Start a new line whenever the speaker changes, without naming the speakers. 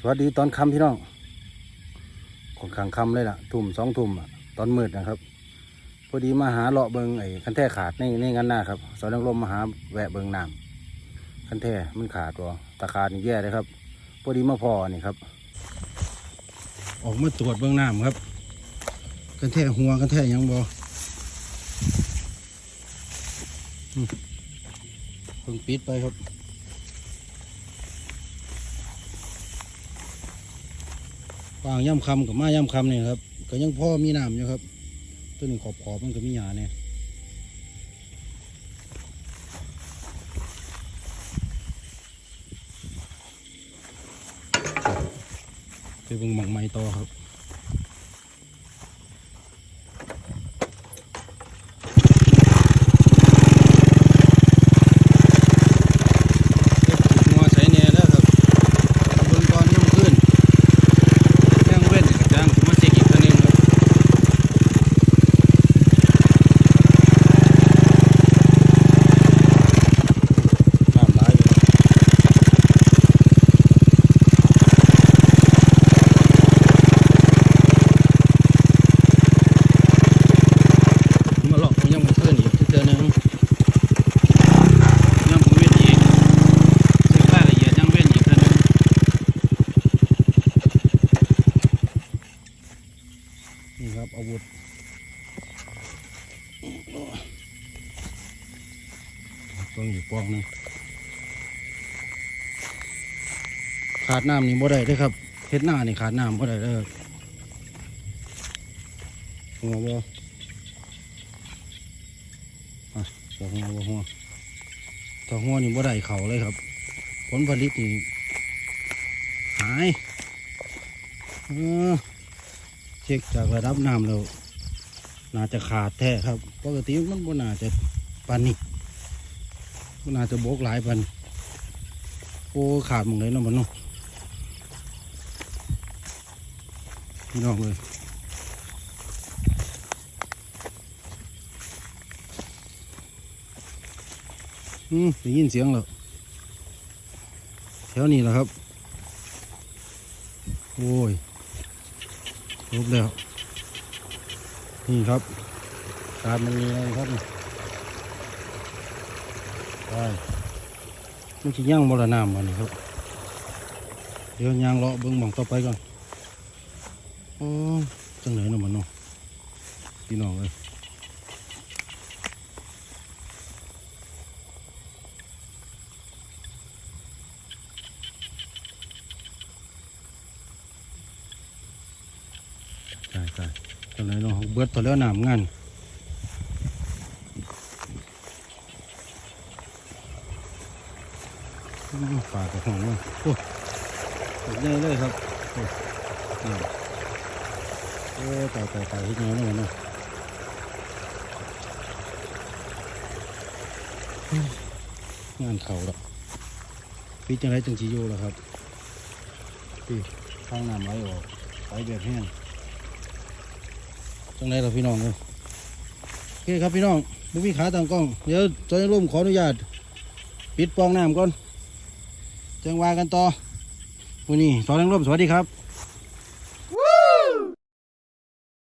สวัสดีตอนค่ำพี่น้องของขังค่ำเลยล่ะทุ่มสองทุ่มอะตอนมืดนะครับ พอดีมาหาเลาะเบิงไอ้คันแท่ขาดในในงานหน้าครับสอนนักลมมาหาแวะเบิงน้ำคันแท่มันขาดวะตาขาดนี่แย่เลยครับ พอดีมาพอนี่ครับ ออกมาตรวจเบิงน้ำครับ คันแท่หัวคันแท่ยังบอเพิ่งปิดไปครับ ฟางย่ำคำกับมาย่ำคำเนี่ยครับก็ยังพ่อมีน้ำอยู่ครับต้นนี้ขอบขอบๆมันก็มีหยาเนี่ยไปเบิ่งหมังไม้ต่อครับหัวใส่เนี่ยแล้วครับเบิ่งตอนย่ำขึ้น แจ้งเว้นกับจ้างผมมาเช็คอีกครั้งหนึงครับน้ำไหลายเลยมาหลอกผมยังมาเพื่อนอีกเจอหนึงยังผมเว้นอีกเช็ครายละเอียดยังเว้นอีกครั้งหนึง นี่ครับอาวุธต้องอยู่ปองนึงขาดน้ำนี่บ่ได้เด้ครับเฮ็ดหน้านี่ขาดน้ำบ่ได้เด้อหัวบ่อะต่อหัวบ่หัวต่อหัวนี่บ่ได้เขาเลยครับ ผลผลิตนี่หายเออ ช็คจากระดับน้ำแล้วน่าจะขาดแท้ครับ ปกติมันบ่น่าจะปานนี้บ่น่าจะบกหลายปันโอ้ขาดหมดเลยเนาะมันเนาะพี่น้องเลยอืมได้ยินเสียงแล้วแถวนี้แหละครับ โอ้ย ลุกแล้ว นี่ครับ ตามมันมีอะไรครับไปมันจะย่างบรน้ำมันนี่ครับ เดี๋ยวย่างเลาะเบิ้งมองต่อไปก่อนอ๋อจังไหนนาะมันเนาะพี่น้องเลย ใช่ใช่จังไหนเนาเบิดตัวแล้วน้ำงานอืมฝากกับห้องเลยโอ้ตกใหญ่เลยครับโอ้ยโอ้ตายตายตายที่ไหนเนาะเนะงานเขาล้วปีจังไรจังจีอยู่แล้วครับปีทางน้ำไหลออกไหลแบบแห้ง จังไรล่ะพี่น้องเลยโอเคครับพี่น้องบุมีขาต่างกล้อง เดี๋ยวจอยร่มขออนุญาต ปิดปองน้ำก่อนจังวากันต่อวันนี้สอนแรงร่มสวัสดีครับ